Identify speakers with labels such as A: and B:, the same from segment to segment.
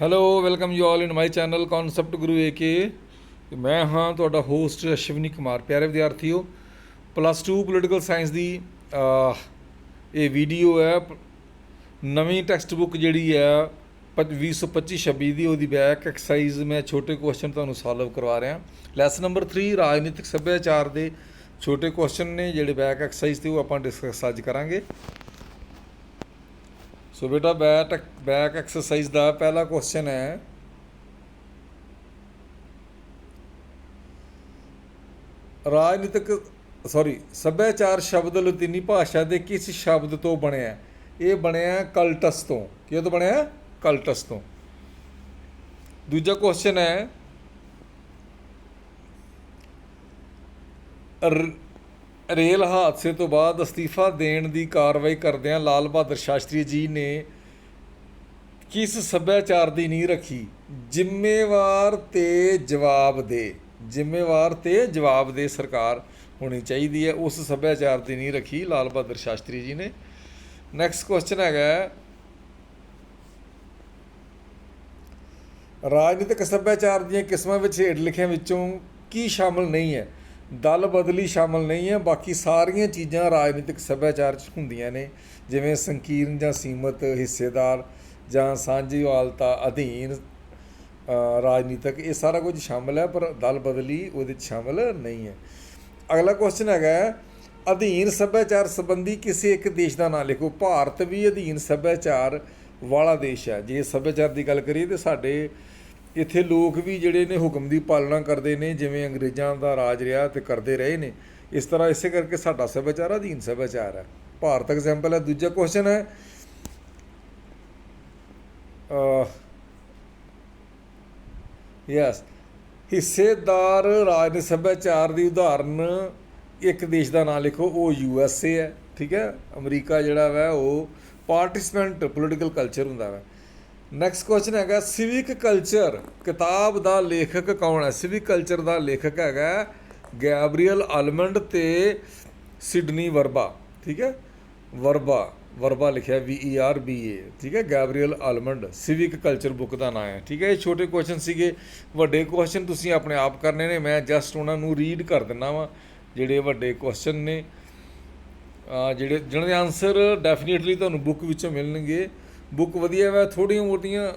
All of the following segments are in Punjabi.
A: Hello welcome you all in my channel concept Guru AK ਮੈਂ ਹਾਂ ਤੁਹਾਡਾ ਹੋਸਟ ਅਸ਼ਵਨੀ ਕੁਮਾਰ। ਪਿਆਰੇ ਵਿਦਿਆਰਥੀਓ ਪਲੱਸ 2 ਪੋਲੀਟੀਕਲ ਸਾਇੰਸ ਦੀ ਇਹ ਵੀਡੀਓ ਹੈ। ਨਵੀਂ ਟੈਕਸਟ ਬੁੱਕ ਜਿਹੜੀ ਹੈ 2025 26 ਦੀ, ਉਹਦੀ ਬੈਕ ਐਕਸਰਸਾਈਜ਼ ਮੈਂ ਛੋਟੇ ਕੁਐਸਚਨ ਤੁਹਾਨੂੰ ਸੋਲਵ ਕਰਵਾ ਰਿਹਾ। ਲੈਸਨ ਨੰਬਰ 3 ਰਾਜਨੀਤਿਕ ਸੱਭਿਆਚਾਰ ਦੇ ਛੋਟੇ ਕੁਐਸਚਨ ਨੇ, ਜਿਹੜੇ ਬੈਕ ਐਕਸਰਸਾਈਜ਼ ਤੇ ਉਹ ਆਪਾਂ ਡਿਸਕਸ ਅੱਜ ਕਰਾਂਗੇ। ਸੋ ਬੇਟਾ ਬੈਕ ਬੈਕ ਐਕਸਰਸਾਈਜ਼ ਦਾ ਪਹਿਲਾ ਕੁਐਸਚਨ ਹੈ। ਰਾਜਨੀਤਿਕ ਸੌਰੀ ਸੱਭਿਆਚਾਰ ਸ਼ਬਦ ਲਤੀਨੀ ਭਾਸ਼ਾ ਦੇ ਕਿਸ ਸ਼ਬਦ ਤੋਂ ਬਣਿਆ? ਇਹ ਬਣਿਆ ਕਲਟਸ ਤੋਂ। ਕਿਹਦੇ ਤੋਂ ਬਣਿਆ? ਕਲਟਸ ਤੋਂ। ਦੂਜਾ ਕੁਐਸਚਨ ਹੈ। ਰੇਲ ਹਾਦਸੇ ਤੋਂ ਬਾਅਦ ਅਸਤੀਫਾ ਦੇਣ ਦੀ ਕਾਰਵਾਈ ਕਰਦਿਆਂ ਲਾਲ ਬਹਾਦਰ ਸ਼ਾਸਤਰੀ ਜੀ ਨੇ ਕਿਸ ਸੱਭਿਆਚਾਰ ਦੀ ਨਹੀਂ ਰੱਖੀ? ਜ਼ਿੰਮੇਵਾਰ ਤੇ ਜਵਾਬ ਦੇ। ਜ਼ਿੰਮੇਵਾਰ ਤੇ ਜਵਾਬ ਦੇ ਸਰਕਾਰ ਹੋਣੀ ਚਾਹੀਦੀ ਹੈ। ਉਸ ਸੱਭਿਆਚਾਰ ਦੀ ਨੀਂਹ ਰੱਖੀ ਲਾਲ ਬਹਾਦਰ ਸ਼ਾਸਤਰੀ ਜੀ ਨੇ। ਨੈਕਸਟ ਕੁਐਸਚਨ ਹੈਗਾ ਰਾਜਨੀਤਿਕ ਸੱਭਿਆਚਾਰ ਦੀਆਂ ਕਿਸਮਾਂ ਵਿੱਚ ਹੇਠ ਲਿਖਿਆਂ ਵਿੱਚੋਂ ਕੀ ਸ਼ਾਮਲ ਨਹੀਂ ਹੈ? ਦਲ ਬਦਲੀ ਸ਼ਾਮਲ ਨਹੀਂ ਹੈ, ਬਾਕੀ ਸਾਰੀਆਂ ਚੀਜ਼ਾਂ ਰਾਜਨੀਤਿਕ ਸੱਭਿਆਚਾਰ 'ਚ ਹੁੰਦੀਆਂ ਨੇ, ਜਿਵੇਂ ਸੰਕੀਰਨ ਜਾਂ ਸੀਮਤ ਹਿੱਸੇਦਾਰ ਜਾਂ ਸਾਂਝੀ ਵਾਲਤਾ ਅਧੀਨ ਰਾਜਨੀਤਿਕ, ਇਹ ਸਾਰਾ ਕੁਝ ਸ਼ਾਮਲ ਹੈ, ਪਰ ਦਲ ਬਦਲੀ ਉਹਦੇ 'ਚ ਸ਼ਾਮਲ ਨਹੀਂ ਹੈ। ਅਗਲਾ ਕੁਐਸਚਨ ਹੈਗਾ ਅਧੀਨ ਸੱਭਿਆਚਾਰ ਸੰਬੰਧੀ ਕਿਸੇ ਇੱਕ ਦੇਸ਼ ਦਾ ਨਾਮ ਲਿਖੋ। ਭਾਰਤ ਵੀ ਅਧੀਨ ਸੱਭਿਆਚਾਰ ਵਾਲਾ ਦੇਸ਼ ਹੈ। ਜੇ ਸੱਭਿਆਚਾਰ ਦੀ ਗੱਲ ਕਰੀਏ ਤੇ ਸਾਡੇ ਇੱਥੇ ਲੋਕ ਵੀ ਜਿਹੜੇ ਨੇ ਹੁਕਮ ਦੀ ਪਾਲਣਾ ਕਰਦੇ ਨੇ, ਜਿਵੇਂ ਅੰਗਰੇਜ਼ਾਂ ਦਾ ਰਾਜ ਰਿਹਾ ਤੇ ਕਰਦੇ ਰਹੇ ਨੇ। ਇਸ ਤਰ੍ਹਾਂ ਇਸੇ ਕਰਕੇ ਸਾਡਾ ਸੱਭਿਆਚਾਰ ਅਧੀਨ ਸੱਭਿਆਚਾਰ ਹੈ। ਭਾਰਤ ਐਗਜ਼ਾਮਪਲ ਹੈ, ਦੂਜਾ ਕੁਐਸਚਨ ਹੈ ਯੈਸ ਹਿੱਸੇਦਾਰ ਰਾਜਨੀਤਿਕ ਸੱਭਿਆਚਾਰ ਦੀ ਉਦਾਹਰਨ ਇੱਕ ਦੇਸ਼ ਦਾ ਨਾਮ ਲਿਖੋ, ਉਹ ਯੂ ਐਸ ਏ ਹੈ, ਠੀਕ ਹੈ? ਅਮਰੀਕਾ ਜਿਹੜਾ ਵਾ, ਉਹ ਪਾਰਟਿਸਪੈਂਟ ਪੋਲੀਟੀਕਲ ਕਲਚਰ ਹੁੰਦਾ ਵਾ। ਨੈਕਸਟ ਕੁਐਸਚਨ ਹੈਗਾ ਸਿਵਿਕ ਕਲਚਰ ਕਿਤਾਬ ਦਾ ਲੇਖਕ ਕੌਣ ਹੈ? ਸਿਵਿਕ ਕਲਚਰ ਦਾ ਲੇਖਕ ਹੈਗਾ ਗੈਬਰੀਅਲ ਆਲਮੰਡ ਤੇ ਸਿਡਨੀ ਵਰਬਾ ਠੀਕ ਹੈ? ਵਰਬਾ ਵਰਬਾ ਲਿਖਿਆ ਵੀ ਈ ਆਰ ਬੀ ਏ ਠੀਕ ਹੈ? Gabriel Almond civic culture book ਦਾ ਨਾਮ ਹੈ, ਠੀਕ ਹੈ? ਇਹ ਛੋਟੇ ਕੁਐਸਚਨ ਸੀਗੇ, ਵੱਡੇ ਕੁਐਸਚਨ ਤੁਸੀਂ ਆਪਣੇ ਆਪ ਕਰਨੇ ਨੇ, ਮੈਂ ਜਸਟ ਉਹਨਾਂ ਨੂੰ ਰੀਡ ਕਰ ਦਿੰਦਾ ਵਾਂ, ਜਿਹੜੇ ਵੱਡੇ ਕੁਐਸਚਨ ਨੇ। ਜਿਹੜੇ, ਜਿਹਨਾਂ ਦੇ ਆਨਸਰ ਡੈਫੀਨਿਟਲੀ ਤੁਹਾਨੂੰ ਬੁੱਕ ਵਿੱਚੋਂ ਮਿਲਣਗੇ। ਬੁੱਕ ਵਧੀਆ ਵਾ ਥੋੜੀਆਂ ਮੋਟੀਆਂ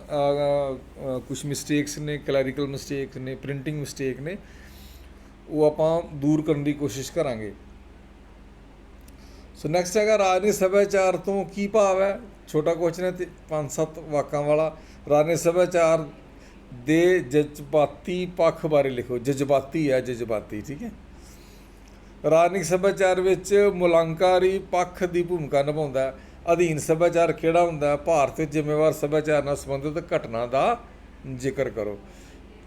A: ਕੁਝ ਮਿਸਟੇਕਸ ਨੇ ਕਲੈਰੀਕਲ ਮਿਸਟੇਕਸ ਨੇ ਪ੍ਰਿੰਟਿੰਗ ਮਿਸਟੇਕ ਨੇ, ਉਹ ਆਪਾਂ ਦੂਰ ਕਰਨ ਦੀ ਕੋਸ਼ਿਸ਼ ਕਰਾਂਗੇ। ਸੋ ਨੈਕਸਟ ਹੈਗਾ ਰਾਜਨੀਤਿਕ ਸੱਭਿਆਚਾਰ ਤੋਂ ਕੀ ਭਾਵ ਹੈ? ਛੋਟਾ ਕੁਐਸਚਨ ਹੈ ਤੇ ਪੰਜ ਸੱਤ ਵਾਕਾਂ ਵਾਲਾ। ਰਾਜਨੀਤਿਕ ਸੱਭਿਆਚਾਰ ਦੇ ਜਜ਼ਬਾਤੀ ਪੱਖ ਬਾਰੇ ਲਿਖੋ। ਜਜ਼ਬਾਤੀ ਹੈ, ਜਜ਼ਬਾਤੀ, ਠੀਕ ਹੈ? ਰਾਜਨੀਤਿਕ ਸੱਭਿਆਚਾਰ ਵਿੱਚ ਮੁਲਾਂਕਾਰੀ ਪੱਖ ਦੀ ਭੂਮਿਕਾ ਨਿਭਾਉਂਦਾ ਹੈ। ਅਧੀਨ ਸੱਭਿਆਚਾਰ ਕਿਹੜਾ ਹੁੰਦਾ? ਭਾਰਤ ਵਿੱਚ ਜ਼ਿੰਮੇਵਾਰ ਸੱਭਿਆਚਾਰ ਨਾਲ ਸੰਬੰਧਿਤ ਘਟਨਾ ਦਾ ਜ਼ਿਕਰ ਕਰੋ।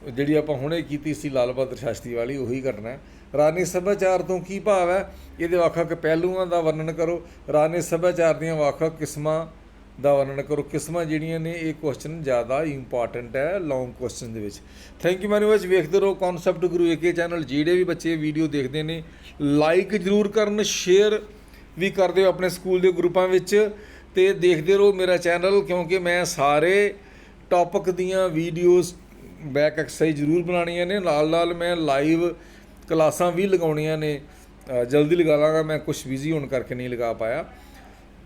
A: ਜਿਹੜੀ ਆਪਾਂ ਹੁਣੇ ਕੀਤੀ ਸੀ ਲਾਲ ਬਹਾਦਰ ਸ਼ਾਸਤਰੀ ਵਾਲੀ, ਉਹੀ ਘਟਨਾ ਹੈ। ਰਾਜਨੀਤਿਕ ਸੱਭਿਆਚਾਰ ਤੋਂ ਕੀ ਭਾਵ ਹੈ? ਇਹਦੇ ਵੱਖ-ਵੱਖ ਪਹਿਲੂਆਂ ਦਾ ਵਰਣਨ ਕਰੋ। ਰਾਜਨੀਤਿਕ ਸੱਭਿਆਚਾਰ ਦੀਆਂ ਵੱਖ-ਵੱਖ ਕਿਸਮਾਂ ਦਾ ਵਰਣਨ ਕਰੋ। ਕਿਸਮਾਂ ਜਿਹੜੀਆਂ ਨੇ, ਇਹ ਕੁਐਸਚਨ ਜ਼ਿਆਦਾ ਇੰਪੋਰਟੈਂਟ ਹੈ ਲੌਂਗ ਕੁਐਸਚਨ ਦੇ ਵਿੱਚ। ਥੈਂਕ ਯੂ ਮੈਨੀ ਮਚ ਵੇਖਦੇ ਰਹੋ ਕਨਸੈਪਟ ਗੁਰੂ ਏਕੇ ਚੈਨਲ ਜਿਹੜੇ ਵੀ ਬੱਚੇ ਵੀਡੀਓ ਦੇਖਦੇ ਨੇ ਲਾਈਕ ਜ਼ਰੂਰ ਕਰਨ ਸ਼ੇਅਰ ਵੀ ਕਰਦੇ ਹੋ ਆਪਣੇ ਸਕੂਲ ਦੇ ਗਰੁੱਪਾਂ ਵਿੱਚ ਤੇ ਦੇਖਦੇ ਰਹੋ ਮੇਰਾ ਚੈਨਲ, ਕਿਉਂਕਿ ਮੈਂ ਸਾਰੇ ਟੌਪਿਕ ਦੀਆਂ ਵੀਡੀਓਜ਼ ਬੈਕ ਐਕਸਰਸਾਈਜ਼ ਜ਼ਰੂਰ ਬਣਾਉਣੀਆਂ ਨੇ। ਨਾਲ ਨਾਲ ਮੈਂ ਲਾਈਵ ਕਲਾਸਾਂ ਵੀ ਲਗਾਉਣੀਆਂ ਨੇ। ਜਲਦੀ ਲਗਾ ਲਾਂਗਾ, ਮੈਂ ਕੁਝ ਬਿਜ਼ੀ ਹੋਣ ਕਰਕੇ ਨਹੀਂ ਲਗਾ ਪਾਇਆ।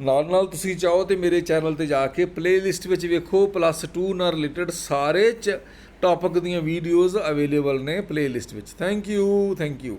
A: ਨਾਲ ਨਾਲ ਤੁਸੀਂ ਚਾਹੋ ਤੇ ਮੇਰੇ ਚੈਨਲ ਤੇ ਜਾ ਕੇ ਪਲੇਲਿਸਟ ਵਿੱਚ ਵੇਖੋ। ਪਲੱਸ 2 ਨਾਲ ਰਿਲੇਟਡ ਸਾਰੇ ਚ ਟੌਪਿਕ ਦੀਆਂ ਵੀਡੀਓਜ਼ ਅਵੇਲੇਬਲ ਨੇ ਪਲੇਲਿਸਟ ਵਿੱਚ। Thank you thank you